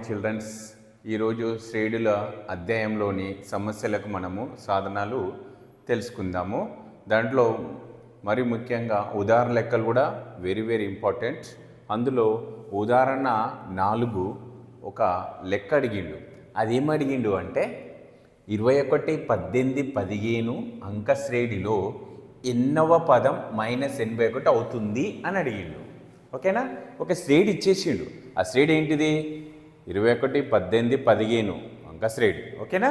Morning children's ఈరోజు శ్రేణుల అధ్యాయంలోని సమస్యలకు మనము సాధనాలు తెలుసుకుందాము. దాంట్లో మరి ముఖ్యంగా ఉదాహరణ లెక్కలు కూడా వెరీ వెరీ ఇంపార్టెంట్ అందులో ఉదాహరణ నాలుగు ఒక లెక్క అడిగిండు. అది ఏం అడిగిండు అంటే ఇరవై ఒకటి పద్దెనిమిది పదిహేను అంక శ్రేణిలో ఎన్నవ పదం మైనస్ ఎనభై ఒకటి అవుతుంది అని అడిగిండు. ఓకేనా? ఒక శ్రేణి ఇచ్చేసిండు. ఆ శ్రేణి ఏంటిది? ఇరవై ఒకటి పద్దెనిమిది పదిహేను. అంకశ్రేణి ఓకేనా?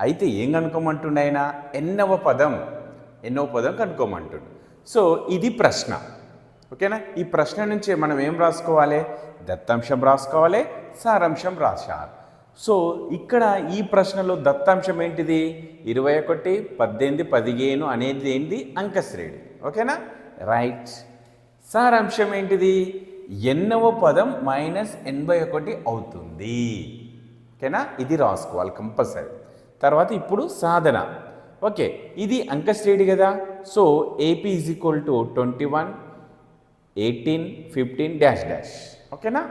అయితే ఏం కనుక్కోమంటుండు ఆయన? ఎన్నవ పదం? ఎన్నవ పదం కనుక్కోమంటుండు. సో ఇది ప్రశ్న. ఓకేనా? ఈ ప్రశ్న నుంచి మనం ఏం రాసుకోవాలి? దత్తాంశం రాసుకోవాలి సారాంశం రాశారు సో ఇక్కడ ఈ ప్రశ్నలో దత్తాంశం ఏంటిది? ఇరవై ఒకటి పద్దెనిమిది పదిహేను అనేది ఏంటి అంకశ్రేణి ఓకేనా? రైట్. సారాంశం ఏంటిది? ఎన్నవ పదం మైనస్ ఎనభై ఒకటి అవుతుంది. ఓకేనా? ఇది రాసుకోవాలి కంపల్సరీ. తర్వాత ఇప్పుడు సాధన. ఓకే ఇది అంకశ్రేణి కదా. So AP is equal to twenty one eighteen fifteen dash dash ఓకేనా?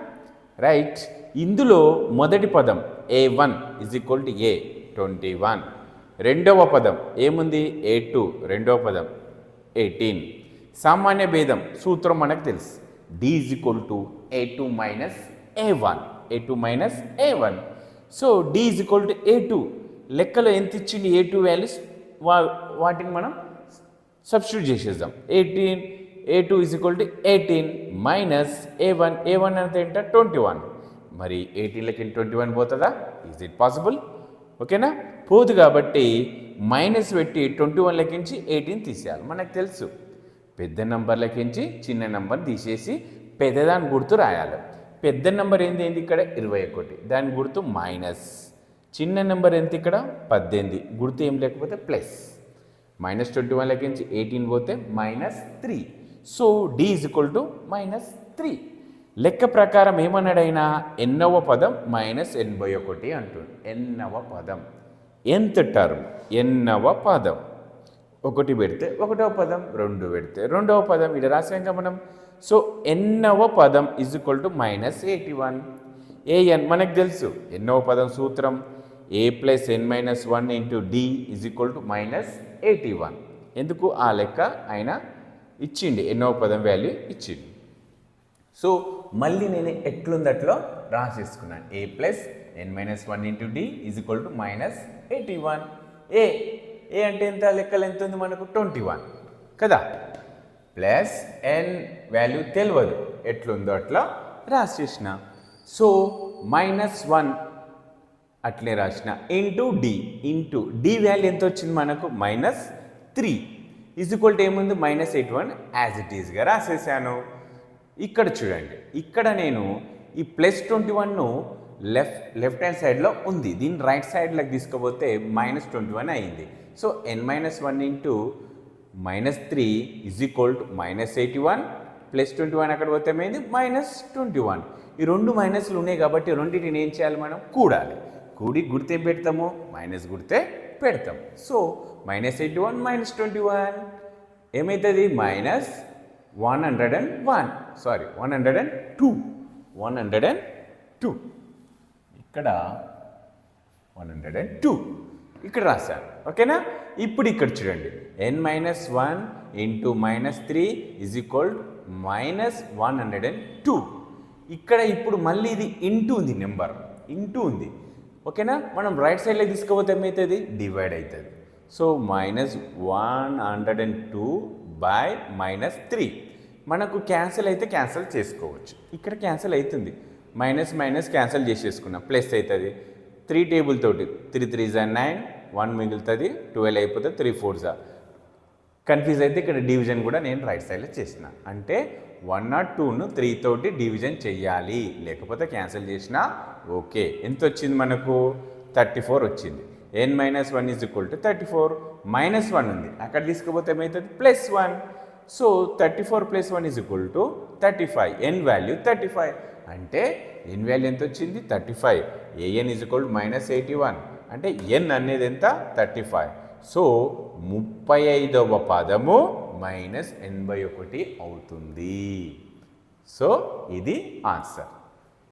రైట్ ఇందులో మొదటి పదం A one is equal to A twenty one రెండవ పదం ఏముంది? ఏ టూ రెండవ పదం ఎయిటీన్ సామాన్య భేదం సూత్రం మనకు తెలుసు. D is equal to A two minus A one A two minus A one so D is equal to A two లెక్కలో ఎంత ఇచ్చింది ఏ టూ వాల్యూస్ వా వాటిని మనం సబ్స్టిట్యూట్ చేసేద్దాం. Eighteen A two is equal to eighteen minus A one A one అంటే ఏంట twenty one మరి ఎయిటీన్లకి ట్వంటీ వన్ పోతుందా? ఈజ్ ఇట్ పాసిబుల్ ఓకేనా? పోదు కాబట్టి మైనస్ పెట్టి ట్వంటీ వన్ లెక్కించి ఎయిటీన్ తీసేయాలి. మనకు తెలుసు. పెద్ద నంబర్ లెక్కించి చిన్న నంబర్ తీసేసి పెద్దదాని గుర్తు రాయాలి. పెద్ద నెంబర్ ఏంది ఏంది ఇక్కడ? ఇరవై ఒకటి. దాని గుర్తు మైనస్. చిన్న నెంబర్ ఎంత ఇక్కడ? పద్దెనిమిది. గుర్తు ఏం లేకపోతే ప్లస్. మైనస్ ట్వంటీ వన్ లెక్కించి ఎయిటీన్ పోతే minus three. So D is equal to minus three. లెక్క ప్రకారం ఏమన్నాడైనా? ఎన్నవ పదం మైనస్ ఎనభై ఒకటి అంటుండు. ఎన్నవ పదం. ఎంత టర్మ్? ఎన్నవ పదం. ఒకటి పెడితే ఒకటవ పదం రెండు పెడితే రెండవ పదం. ఇది రాసాం మనం సో ఎన్నవ పదం is equal to minus eighty one AN మనకు తెలుసు. ఎన్నవ పదం సూత్రం? A plus N minus one into D is equal to minus eighty one ఎందుకు? ఆ లెక్క ఆయన ఇచ్చిండి. ఎన్నవ పదం వాల్యూ ఇచ్చింది సో మళ్ళీ నేను ఎట్లుందట్లో రాసేసుకున్నాను. A plus N minus one into D is equal to minus eighty one A A అంటే ఎంత? లెక్కలు ఎంత ఉంది మనకు? ట్వంటీ వన్ కదా? ప్లస్ ఎన్ వాల్యూ తెలియదు ఎట్లుందో అట్లా రాసేసిన. సో మైనస్ వన్ అట్లే రాసిన. Into D into D value ఎంత వచ్చింది మనకు? మైనస్ త్రీ ఈజ్ టు ఏముంది? Minus eight one as it ఈస్గా రాసేసాను. ఇక్కడ చూడండి. ఇక్కడ నేను ఈ ప్లస్ ట్వంటీ వన్ను లెఫ్ట్ లెఫ్ట్ హ్యాండ్ సైడ్లో ఉంది. దీన్ని రైట్ సైడ్లోకి తీసుకుపోతే మైనస్ ట్వంటీ వన్ అయింది. So N minus one into minus three is equal to minus eighty one plus twenty one అక్కడ పోతే ఏమైంది? మైనస్ ట్వంటీ వన్ ఈ రెండు మైనస్లు ఉన్నాయి కాబట్టి రెండింటిని ఏం చేయాలి మనం? కూడాలి. కూడి గుడితే పెడతాము మైనస్ గుడితే పెడతాం so minus eighty one minus twenty one ఏమవుతుంది minus one hundred and one sorry one hundred and two one hundred and two ఇక్కడ వన్ హండ్రెడ్ అండ్ టూ ఇక్కడ రాశాను ఓకేనా? ఇప్పుడు ఇక్కడ చూడండి. N minus one into minus three is equal minus one hundred and two ఇక్కడ ఇప్పుడు మళ్ళీ ఇది ఇంటూ ఉంది నెంబర్ ఇంటూ ఉంది. ఓకేనా? మనం రైట్ సైడ్లో తీసుకోపోతే ఏమవుతుంది డివైడ్ అవుతుంది so minus one hundred and two by minus three మనకు క్యాన్సిల్ అయితే క్యాన్సిల్ చేసుకోవచ్చు. ఇక్కడ క్యాన్సిల్ అవుతుంది. మైనస్ మైనస్ క్యాన్సిల్ చేసేసుకున్నాం. ప్లస్ అవుతుంది. త్రీ టేబుల్ తోటి. త్రీ త్రీ జా నైన్ వన్ మిగులుతుంది ట్వెల్వ్ అయిపోతుంది త్రీ ఫోర్సా. కన్ఫ్యూజ్ అయితే ఇక్కడ డివిజన్ కూడా నేను రైట్ సైడ్లో చేసిన. అంటే వన్ నాట్ టూను త్రీ తోటి డివిజన్ చెయ్యాలి. లేకపోతే క్యాన్సిల్ చేసినా ఓకే. ఎంత వచ్చింది మనకు? థర్టీ ఫోర్ వచ్చింది. N minus one is equal to thirty four minus one ఉంది. అక్కడ తీసుకుపోతే ఏమవుతుంది plus one. So thirty four plus one is equal to thirty five. N value thirty five. అంటే ఎన్ వాల్యూ ఎంత వచ్చింది? Thirty five. AN is equal minus eighty one. అంటే ఎన్ అనేది ఎంత? Thirty five. సో ముప్పై ఐదవ పదము మైనస్ ఎనభై ఒకటి అవుతుంది. సో ఇది ఆన్సర్.